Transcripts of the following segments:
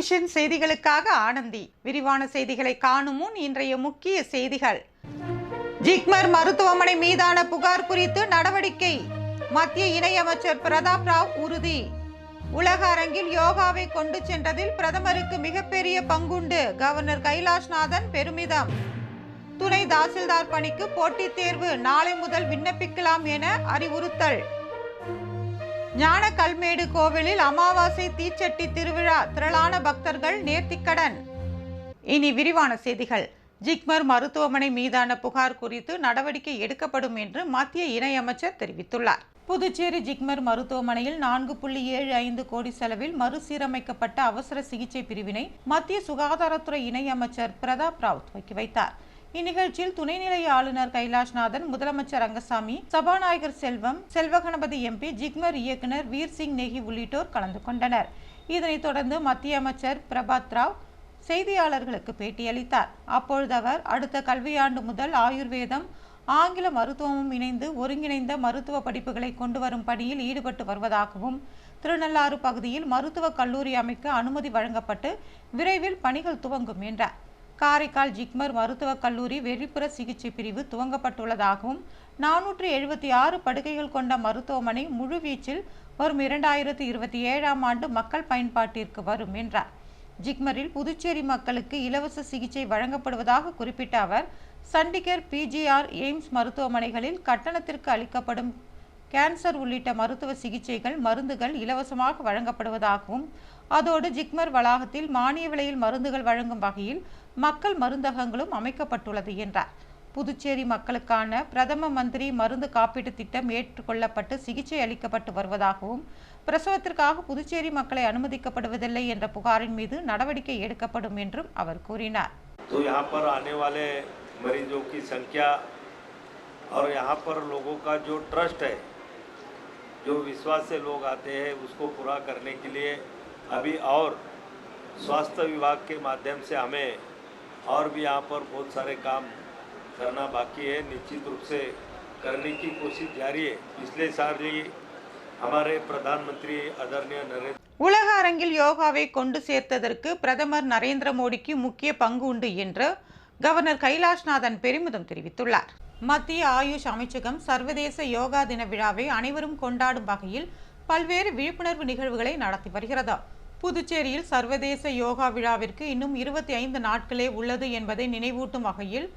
Vision செய்திகளுக்காக ஆனந்தி. விரிவான செய்திகளை காணும்? முன் இன்றைய முக்கிய செய்திகள். ஜிக்மர் மருத்துவமனை மீதான புகார் குறித்து நடவடிக்கை. மத்திய இணையமைச்சர் பிரதாப் ராவ் உறுதி. உலக அரங்கில் யோகாவை கொண்டு சென்றதில் பிரதமருக்கு மிகப்பெரிய பங்குண்டு. கவர்னர் கைலாஷ்நாதன் பெருமிதம். துணை தாசில்தார் பணிக்கு போட்டித் தேர்வு நாளை முதல் விண்ணப்பிக்கலாம் என அறிவுறுத்தல். ஞான கல்மேடு கோவிலில் அமாவாசை தீச்சட்டி திருவிழா திரளான பக்தர்கள் நேர்த்திக்கடன். இனி விரிவான செய்திகள். ஜிக்மர் மருத்துவமனை மீதான புகார் குறித்து நடவடிக்கை எடுக்கப்படும் என்று மத்திய இணையமைச்சர் தெரிவித்துள்ளார். புதுச்சேரி ஜிக்மர் மருத்துவமனையில் நான்கு புள்ளி ஏழு ஐந்து கோடி செலவில் மறுசீரமைக்கப்பட்ட அவசர சிகிச்சை பிரிவினை மத்திய சுகாதாரத்துறை இணையமைச்சர் பிரதாப் ராவ் துவக்கி வைத்தார். இந்நிகழ்ச்சியில் துணைநிலை ஆளுநர் கைலாஷ்நாதன் முதலமைச்சர் ரங்கசாமி சபாநாயகர் செல்வம் செல்வகணபதி எம்பி ஜிக்மர் இயக்குனர் வீர் சிங் நேகி உள்ளிட்டோர் கலந்து கொண்டனர். இதனைத் தொடர்ந்து மத்திய அமைச்சர் பிரபாத் ராவ் செய்தியாளர்களுக்கு பேட்டியளித்தார். அப்பொழுது அவர் அடுத்த கல்வியாண்டு முதல் ஆயுர்வேதம் ஆங்கில மருத்துவமும் இணைந்து ஒருங்கிணைந்த மருத்துவ படிப்புகளை கொண்டு வரும் பணியில் ஈடுபட்டு வருவதாகவும் திருநள்ளாறு பகுதியில் மருத்துவக் கல்லூரி அமைக்க அனுமதி வழங்கப்பட்டு விரைவில் பணிகள் துவங்கும் என்றார். காரைக்கால் ஜிக்மர் மருத்துவக் கல்லூரி வெளிப்புற சிகிச்சை பிரிவு துவங்கப்பட்டுள்ளதாகவும் நானூற்று எழுபத்தி ஆறு படுக்கைகள் கொண்ட மருத்துவமனை முழுவீச்சில் வரும் இரண்டாயிரத்தி இருபத்தி ஏழாம் ஆண்டு மக்கள் பயன்பாட்டிற்கு வரும் என்றார். ஜிக்மரில் புதுச்சேரி மக்களுக்கு இலவச சிகிச்சை வழங்கப்படுவதாக குறிப்பிட்ட அவர் சண்டிகர் பிஜிஆர் எய்ம்ஸ் மருத்துவமனைகளில் கட்டணத்திற்கு அளிக்கப்படும் கேன்சர் உள்ளிட்ட மருத்துவ சிகிச்சைகள் மருந்துகள் இலவசமாக வழங்கப்படுவதாகவும் அதோடு ஜிக்மர் வளாகத்தில் மானிய விலையில் மருந்துகள் வழங்கும் வகையில் மக்கள் மருந்தகங்களும் அமைக்கப்பட்டுள்ளது என்றார் புதுச்சேரி மக்களுக்கான பிரதம மந்திரி மருந்து காப்பீட்டு திட்டம் ஏற்றுக்கொள்ளப்பட்டு சிகிச்சை அளிக்கப்பட்டு வருவதாகவும் பிரசவத்திற்காக புதுச்சேரி மக்களை அனுமதிக்கப்படுவதில்லை என்ற புகாரின் மீது நடவடிக்கை எடுக்கப்படும் என்றும் அவர் கூறினார் तो यहाँ पर आने वाले मरीजों की संख्या और यहाँ पर लोगों का जो ट्रस्ट है जो विश्वास से लोग आते हैं उसको पूरा करने के लिए अभी और स्वास्थ्य विभाग के माध्यम से हमें और भी यहाँ पर बहुत सारे काम करना बाकी है निश्चित रूप से करने की कोशिश जारी है पिछले साल ही हमारे प्रधानमंत्री आदरणीय नरेंद्र உலக அரங்கில் யோகாவை கொண்டு சேர்த்ததற்கு பிரதமர் நரேந்திர மோடிக்கு முக்கிய பங்கு உண்டு என்று கவர்னர் கைலாஷ்நாதன் பெருமிதம் தெரிவித்துள்ளார் மத்திய ஆயுஷ் அமைச்சகம் சர்வதேச யோகா தின விழாவை அனைவரும் கொண்டாடும் வகையில் பல்வேறு விழிப்புணர்வு நிகழ்வுகளை நடத்தி வருகிறது புதுச்சேரியில் சர்வதேச யோகா விழாவிற்கு இன்னும் இருபத்தி ஐந்து நாட்களே உள்ளது என்பதை நினைவூட்டும் வகையில்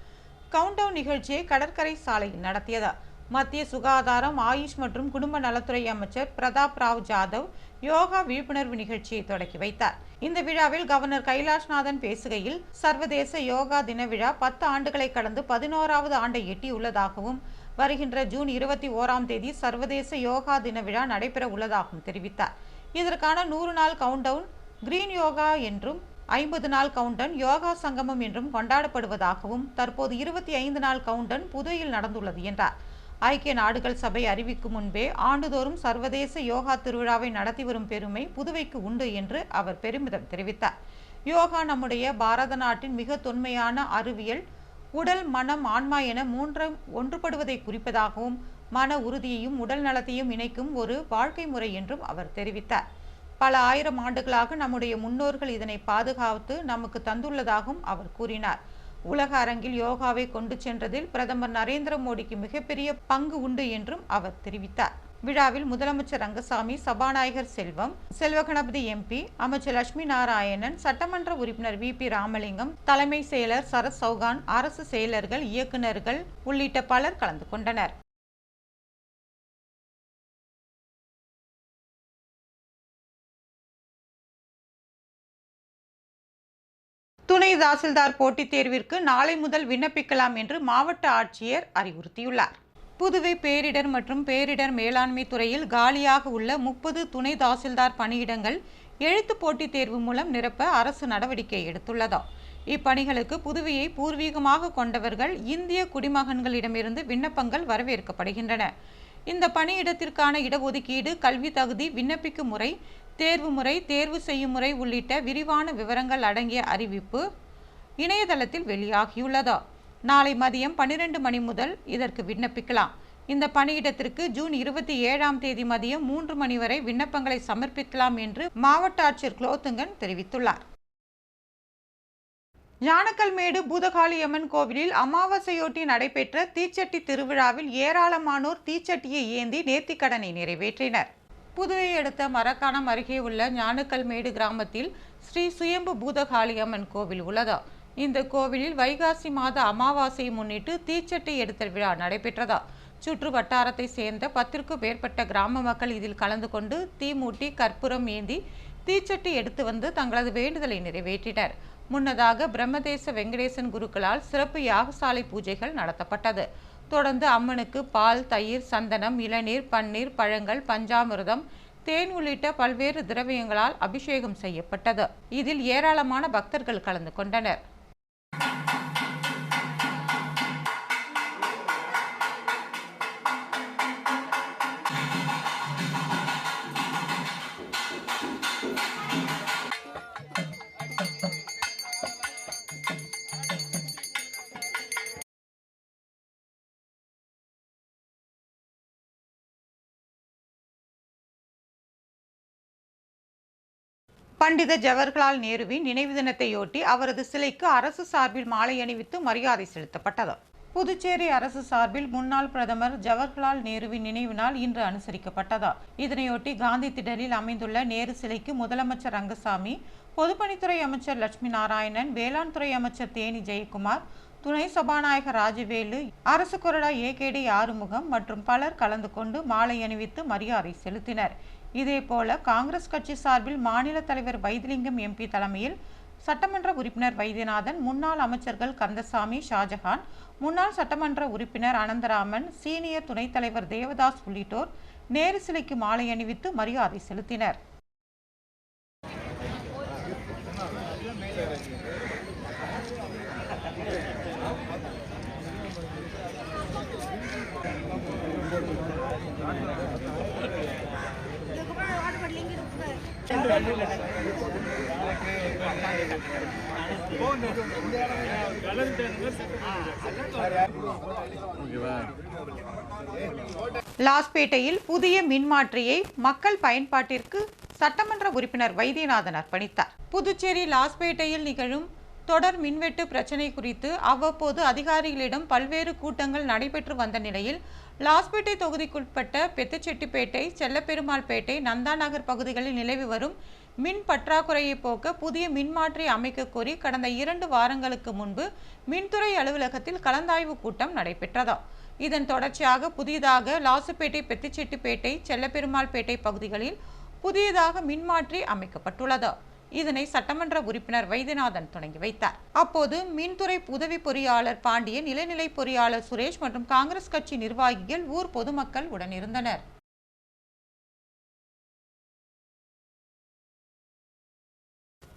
கவுண்டவுன் நிகழ்ச்சியை கடற்கரை சாலையில் நடத்தியது. மத்திய சுகாதாரம் ஆயுஷ் மற்றும் குடும்ப நலத்துறை அமைச்சர் பிரதாப் ராவ் ஜாதவ் யோகா விழிப்புணர்வு நிகழ்ச்சியை தொடக்கி வைத்தார். இந்த விழாவில் கவர்னர் கைலாஷ்நாதன் பேசுகையில் சர்வதேச யோகா தின விழா பத்து ஆண்டுகளை கடந்து பதினோராவது ஆண்டை எட்டியுள்ளதாகவும் வருகின்ற ஜூன் இருபத்தி ஓராம் தேதி சர்வதேச யோகா தின விழா நடைபெற உள்ளதாகவும் தெரிவித்தார். இதற்கான நூறு நாள் கவுண்டவுன் கிரீன் யோகா என்றும் ஐம்பது நாள் கவுண்டன் யோகா சங்கமம் என்றும் கொண்டாடப்படுவதாகவும் தற்போது இருபத்தி ஐந்து நாள் கவுண்டன் புதுவையில் நடந்துள்ளது என்றார். ஐக்கிய நாடுகள் சபை அறிவிக்கும் முன்பே ஆண்டுதோறும் சர்வதேச யோகா திருவிழாவை நடத்தி வரும் பெருமை புதுவைக்கு உண்டு என்று அவர் பெருமிதம் தெரிவித்தார். யோகா நம்முடைய பாரத நாட்டின் மிக தொன்மையான அறிவியல் உடல் மனம் ஆன்மா என மூன்றும் ஒன்றுபடுவதை குறிப்பதாகவும் மன உறுதியையும் உடல் நலத்தையும் இணைக்கும் ஒரு வாழ்க்கை முறை என்றும் அவர் தெரிவித்தார். பல ஆயிரம் ஆண்டுகளாக நம்முடைய முன்னோர்கள் இதனை பாதுகாத்து நமக்கு தந்துள்ளதாகவும் அவர் கூறினார். உலக அரங்கில் யோகாவை கொண்டு சென்றதில் பிரதமர் நரேந்திர மோடிக்கு மிகப்பெரிய பங்கு உண்டு என்றும் அவர் தெரிவித்தார். விழாவில் முதலமைச்சர் ரங்கசாமி சபாநாயகர் செல்வம் செல்வகணபதி எம்பி அமைச்சர் லட்சுமி நாராயணன் சட்டமன்ற உறுப்பினர் வி பி ராமலிங்கம் தலைமை செயலர் சரத் சௌகான் அரசு செயலர்கள் இயக்குநர்கள் உள்ளிட்ட பலர் கலந்து கொண்டனர். துணை தாசில்தார் போட்டித் தேர்விற்கு நாளை முதல் விண்ணப்பிக்கலாம் என்று மாவட்ட ஆட்சியர் அறிவுறுத்தியுள்ளார். புதுவை பேரிடர் மற்றும் பேரிடர் மேலாண்மை துறையில் காலியாக உள்ள முப்பது துணை தாசில்தார் பணியிடங்கள் எழுத்துப் போட்டித் தேர்வு மூலம் நிரப்ப அரசு நடவடிக்கை எடுத்துள்ளதா. இப்பணிகளுக்கு புதுவையை பூர்வீகமாக கொண்டவர்கள் இந்திய குடிமகன்களிடமிருந்து விண்ணப்பங்கள் வரவேற்கப்படுகின்றன. இந்த பணியிடத்திற்கான இடஒதுக்கீடு கல்வி தகுதி விண்ணப்பிக்கும் முறை தேர்வு முறை தேர்வு செய்யும் முறை உள்ளிட்ட விரிவான விவரங்கள் அடங்கிய அறிவிப்பு இணையதளத்தில் வெளியாகியுள்ளதா. நாளை மதியம் பன்னிரண்டு மணி முதல் இதற்கு விண்ணப்பிக்கலாம். இந்த பணியிடத்திற்கு ஜூன் இருபத்தி ஏழாம் தேதி மதியம் மூன்று மணி வரை விண்ணப்பங்களை சமர்ப்பிக்கலாம் என்று மாவட்ட ஆட்சியர் குலோத்துங்கன் தெரிவித்துள்ளார். ஞானக்கல்மேடு பூதகாளியம்மன் கோவிலில் அமாவாசையொட்டி நடைபெற்ற தீச்சட்டி திருவிழாவில் ஏராளமானோர் தீச்சட்டியை ஏந்தி நேர்த்திக்கடனை நிறைவேற்றினர். புதுவை அடுத்த மரக்காணம் அருகே உள்ள ஞானக்கல்மேடு கிராமத்தில் ஸ்ரீ சுயம்பு பூதகாளியம்மன் கோவில் உள்ளதா. இந்த கோவிலில் வைகாசி மாத அமாவாசையை முன்னிட்டு தீச்சட்டி எடுத்தல் விழா நடைபெற்றதா? சுற்று வட்டாரத்தை சேர்ந்த பத்திற்கும் மேற்பட்ட கிராம மக்கள் இதில் கலந்து கொண்டு தீ மூட்டி கற்பூரம் ஏந்தி தீச்சட்டி எடுத்து வந்து தங்களது வேண்டுதலை நிறைவேற்றினர். முன்னதாக பிரம்மதேச வெங்கடேசன் குருக்களால் சிறப்பு யாகசாலை பூஜைகள் நடத்தப்பட்டது. தொடர்ந்து அம்மனுக்கு பால் தயிர் சந்தனம் இளநீர் பன்னீர் பழங்கள் பஞ்சாமிர்தம் தேன் உள்ளிட்ட பல்வேறு திரவியங்களால் அபிஷேகம் செய்யப்பட்டது. இதில் ஏராளமான பக்தர்கள் கலந்து கொண்டனர். பண்டித ஜவஹர்லால் நேருவின் நினைவு தினத்தையொட்டி அவரது சிலைக்கு அரசு சார்பில் மாலை அணிவித்து மரியாதை செலுத்தப்பட்டது. புதுச்சேரி அரசு சார்பில் முன்னாள் பிரதமர் ஜவஹர்லால் நேருவின் நினைவு நாள் இன்று அனுசரிக்கப்பட்டதா. இதனையொட்டி காந்தி திடலில் அமைந்துள்ள நேரு சிலைக்கு முதலமைச்சர் ரங்கசாமி பொதுப்பணித்துறை அமைச்சர் லட்சுமி நாராயணன் வேளாண் துறை அமைச்சர் தேனி ஜெயக்குமார் துணை சபாநாயகர் ராஜவேலு அரசு கொறடா ஏகேடி ஆறுமுகம் மற்றும் பலர் கலந்து கொண்டு மாலை அணிவித்து மரியாதை செலுத்தினர். இதேபோல காங்கிரஸ் கட்சி சார்பில் மாநில தலைவர் வைத்திலிங்கம் எம்பி தலைமையில் சட்டமன்ற உறுப்பினர் வைத்தியநாதன் முன்னாள் அமைச்சர்கள் கந்தசாமி ஷாஜஹான் முன்னாள் சட்டமன்ற உறுப்பினர் அனந்தராமன் சீனியர் துணைத் தலைவர் தேவதாஸ் உள்ளிட்டோர் நேரு சிலைக்கு மாலை அணிவித்து மரியாதை செலுத்தினர். லாஸ்பேட்டையில் புதிய மின்மாற்றியை மக்கள் பயன்பாட்டிற்கு சட்டமன்ற உறுப்பினர் வைத்தியநாதன் அர்ப்பணித்தார் புதுச்சேரி லாஸ்பேட்டையில் நிகழும் தொடர் மின்வெட்டு பிரச்சினை குறித்து அவ்வப்போது அதிகாரிகளிடம் பல்வேறு கூட்டங்கள் நடைபெற்று வந்த நிலையில் லாஸ்பேட்டை தொகுதிக்குட்பட்ட பெத்தச்செட்டிப்பேட்டை செல்லப்பெருமாள்பேட்டை நந்தா நகர் பகுதிகளில் நிலவி வரும் மின் பற்றாக்குறையை போக்க புதிய மின்மாற்றி அமைக்க கோரி கடந்த இரண்டு வாரங்களுக்கு முன்பு மின்துறை அலுவலகத்தில் கலந்தாய்வு கூட்டம் நடைபெற்றதா இதன் தொடர்ச்சியாக புதியதாக லாசுப்பேட்டை பெத்திச்செட்டிப்பேட்டை செல்லப்பெருமாள்பேட்டை பகுதிகளில் புதியதாக மின்மாற்றி அமைக்கப்பட்டுள்ளது. இதனை சட்டமன்ற உறுப்பினர் வைத்தியநாதன் தொடங்கி வைத்தார். அப்போது மின்துறை உதவி பொறியாளர் பாண்டியன் இளநிலை பொறியாளர் சுரேஷ் மற்றும் காங்கிரஸ் கட்சி நிர்வாகிகள் ஊர் பொதுமக்கள் உடனிருந்தனர்.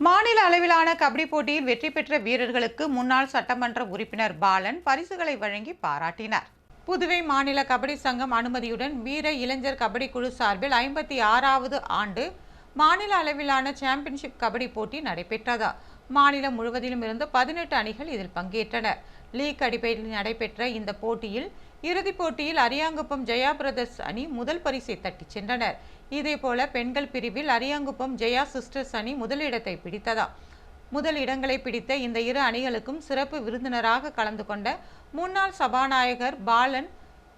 மாநில அளவிலான கபடி போட்டியில் வெற்றி பெற்ற வீரர்களுக்கு முன்னாள் சட்டமன்ற உறுப்பினர் பாலன் பரிசுகளை வழங்கி பாராட்டினார். புதுவை மாநில கபடி சங்கம் அனுமதியுடன் வீர இளைஞர் கபடி குழு சார்பில் ஐம்பத்தி ஆறாவது ஆண்டு மாநில அளவிலான சாம்பியன்ஷிப் கபடி போட்டி நடைபெற்றதா. மாநிலம் முழுவதிலும் இருந்து பதினெட்டு அணிகள் இதில் பங்கேற்றன. லீக் அடிப்படையில் நடைபெற்ற இந்த போட்டியில் இறுதிப் போட்டியில் அரியாங்குப்பம் ஜெயா பிரதர்ஸ் அணி முதல் பரிசை தட்டிச் சென்றனர். இதேபோல பெண்கள் பிரிவில் அரியாங்குப்பம் ஜெயா சிஸ்டர்ஸ் அணி முதலிடத்தை பிடித்ததா? முதல் இடங்களை பிடித்த இந்த இரு அணிகளுக்கும் சிறப்பு விருந்தினராக கலந்து கொண்ட முன்னாள் சபாநாயகர் பாலன்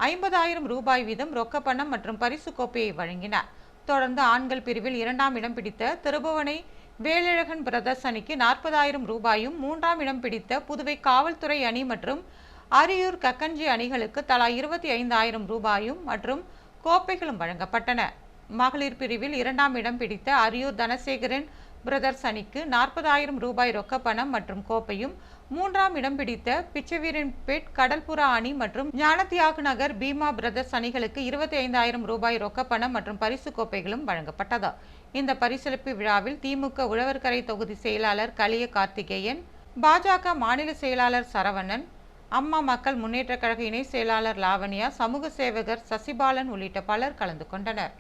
ஐம்பதாயிரம் ரூபாய் வீதம் ரொக்கப்பணம் மற்றும் பரிசு கோப்பையை வழங்கினார். தொடர்ந்து ஆண்கள் பிரிவில் இரண்டாம் இடம் பிடித்த திருபுவனை வேலழகன் பிரதர்ஸ் அணிக்கு நாற்பதாயிரம் ரூபாயும் மூன்றாம் இடம் பிடித்த புதுவை காவல்துறை அணி மற்றும் அரியூர் கக்கஞ்சி அணிகளுக்கு தலா இருபத்தி ஐந்தாயிரம் ரூபாயும் மற்றும் கோப்பைகளும் வழங்கப்பட்டன. மகளிர் பிரிவில் இரண்டாம் இடம் பிடித்த அரியூர் தனசேகரன் பிரதர்ஸ் அணிக்கு நாற்பதாயிரம் ரூபாய் ரொக்கப்பணம் மற்றும் கோப்பையும் மூன்றாம் இடம் பிடித்த பிச்சவீரன்பேட் கடல்புறா அணி மற்றும் ஞானத்தியாக நகர் பீமா பிரதர்ஸ் அணிகளுக்கு இருபத்தி ஐந்தாயிரம் ரூபாய் ரொக்கப்பணம் மற்றும் பரிசு கோப்பைகளும் வழங்கப்பட்டது. இந்த பரிசளிப்பு விழாவில் திமுக உழவர்கரை தொகுதி செயலாளர் கலிய கார்த்திகேயன் பாஜக மாநில செயலாளர் சரவணன் அம்மா மக்கள் முன்னேற்ற கழக இணை செயலாளர் லாவண்யா சமூக சேவகர் சசிபாலன் உள்ளிட்ட பலர் கலந்து கொண்டனர்.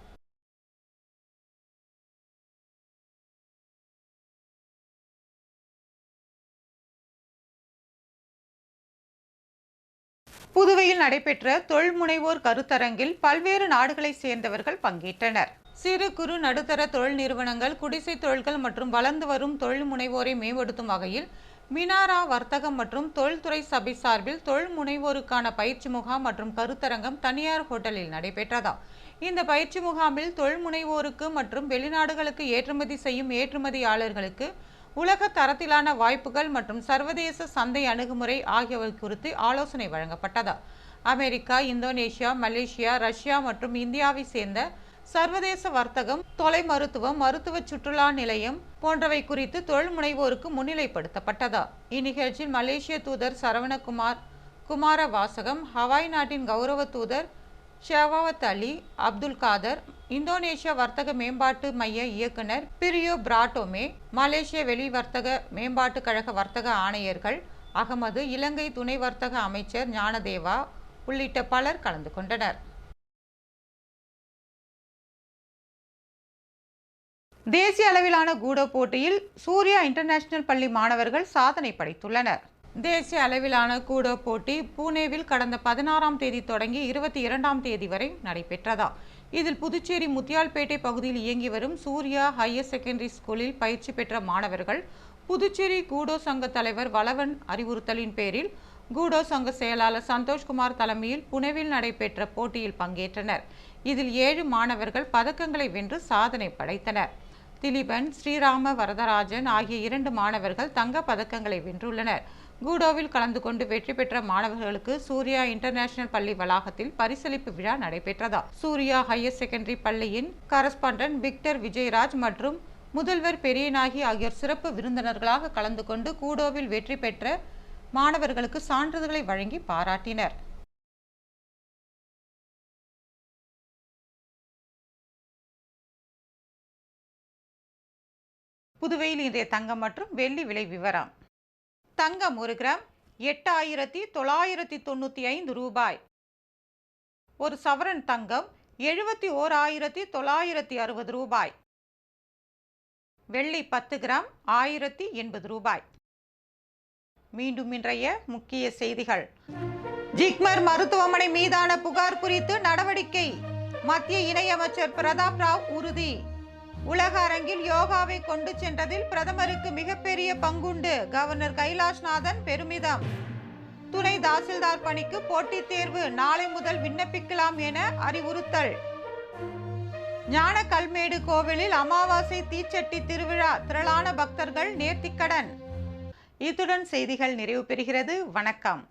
புதுவையில் நடைபெற்ற தொழில் முனைவோர் கருத்தரங்கில் பல்வேறு நாடுகளைச் சேர்ந்தவர்கள் பங்கேற்றனர். சிறு குறு நடுத்தர தொழில் நிறுவனங்கள் குடிசை தொழில்கள் மற்றும் வளர்ந்து வரும் தொழில் முனைவோரை மேம்படுத்தும் வகையில் மினாரா வர்த்தகம் மற்றும் தொழில்துறை சபை சார்பில் தொழில் முனைவோருக்கான பயிற்சி முகாம் மற்றும் கருத்தரங்கம் தனியார் ஹோட்டலில் நடைபெற்றதா இந்த பயிற்சி முகாமில் தொழில் முனைவோருக்கு மற்றும் வெளிநாடுகளுக்கு ஏற்றுமதி செய்யும் ஏற்றுமதியாளர்களுக்கு உலக தரத்திலான வாய்ப்புகள் மற்றும் சர்வதேச சந்தை அணுகுமுறை ஆகியவை குறித்து ஆலோசனை வழங்கப்பட்டதா அமெரிக்கா இந்தோனேஷியா மலேசியா ரஷ்யா மற்றும் இந்தியாவை சேர்ந்த சர்வதேச வர்த்தகம் தொலை மருத்துவம் மருத்துவ சுற்றுலா நிலையம் போன்றவை குறித்து தொழில் முனைவோருக்கு முன்னிலைப்படுத்தப்பட்டதா. இந்நிகழ்ச்சியில் மலேசிய தூதர் சரவணகுமார் குமார வாசகம் ஹவாய் நாட்டின் கௌரவ தூதர் ஷெவாவத் அலி அப்துல் காதர் இந்தோனேஷிய வர்த்தக மேம்பாட்டு மைய இயக்குனர் பிரியோ பிராட்டோமே மலேசிய வெளி வர்த்தக மேம்பாட்டு கழக வர்த்தக ஆணையர்கள் அகமது இலங்கை துணை வர்த்தக அமைச்சர் ஞானதேவா உள்ளிட்ட பலர் கலந்து கொண்டனர். தேசிய அளவிலான கூடோ போட்டியில் சூர்யா இன்டர்நேஷனல் பள்ளி மாணவர்கள் சாதனை படைத்துள்ளனர். தேசிய அளவிலான கூடோ போட்டி பூனேவில் கடந்த பதினாறாம் தேதி தொடங்கி இருபத்தி இரண்டாம் தேதி வரை நடைபெற்றதா? இதில் புதுச்சேரி முத்தியால்பேட்டை பகுதியில் இயங்கி வரும் சூர்யா ஹையர் செகண்டரி ஸ்கூலில் பயிற்சி பெற்ற மாணவர்கள் புதுச்சேரி கூடோ சங்க தலைவர் வளவன் அறிவுறுத்தலின் பேரில் கூடோ சங்க செயலாளர் சந்தோஷ்குமார் தலைமையில் புனேவில் நடைபெற்ற போட்டியில் பங்கேற்றனர். இதில் ஏழு மாணவர்கள் பதக்கங்களை வென்று சாதனை படைத்தனர். திலீபன் ஸ்ரீராம வரதராஜன் ஆகிய இரண்டு மாணவர்கள் தங்க பதக்கங்களை வென்றுள்ளனர். கூடோவில் கலந்து கொண்டு வெற்றி பெற்ற மாணவர்களுக்கு சூர்யா இன்டர்நேஷனல் பள்ளி வளாகத்தில் பரிசளிப்பு விழா நடைபெற்றதா. சூர்யா ஹையர் செகண்டரி பள்ளியின் கரஸ்பாண்டன்ட் விக்டர் விஜயராஜ் மற்றும் முதல்வர் பெரியநாயகி ஆகியோர் சிறப்பு விருந்தினர்களாக கலந்து கொண்டு கூடோவில் வெற்றி பெற்ற மாணவர்களுக்கு சான்றிதழ்களை வழங்கி பாராட்டினர். புதுவையில் இன்றைய தங்கம் மற்றும் வெள்ளி விலை விவரம். தங்கம் ஒரு கிராம் எட்டாயிரத்தி தொள்ளாயிரத்தி தொண்ணூற்றி ஐந்து ரூபாய். ஒரு சவரன் தங்கம் எழுபத்தி ஓர் ஆயிரத்தி தொள்ளாயிரத்தி அறுபது ரூபாய். வெள்ளி பத்து கிராம் ஆயிரத்தி எண்பது ரூபாய். மீண்டும் இன்றைய முக்கிய செய்திகள். ஜிக்மர் மருத்துவமனை மீதான புகார் குறித்து நடவடிக்கை. மத்திய இணையமைச்சர் பிரதாப் ராவ் உறுதி. உலக அரங்கில் யோகாவை கொண்டு சென்றதில் பிரதமருக்கு மிகப்பெரிய பங்குண்டு. கவர்னர் கைலாஷ்நாதன் பெருமிதம். துணை தாசில்தார் பணிக்கு போட்டித் தேர்வு நாளை முதல் விண்ணப்பிக்கலாம் என அறிவுறுத்தல். ஞான கல்மேடு கோவிலில் அமாவாசை தீச்சட்டி திருவிழா திரளான பக்தர்கள் நேர்த்திக்கடன். இத்துடன் செய்திகள் நிறைவு பெறுகிறது. வணக்கம்.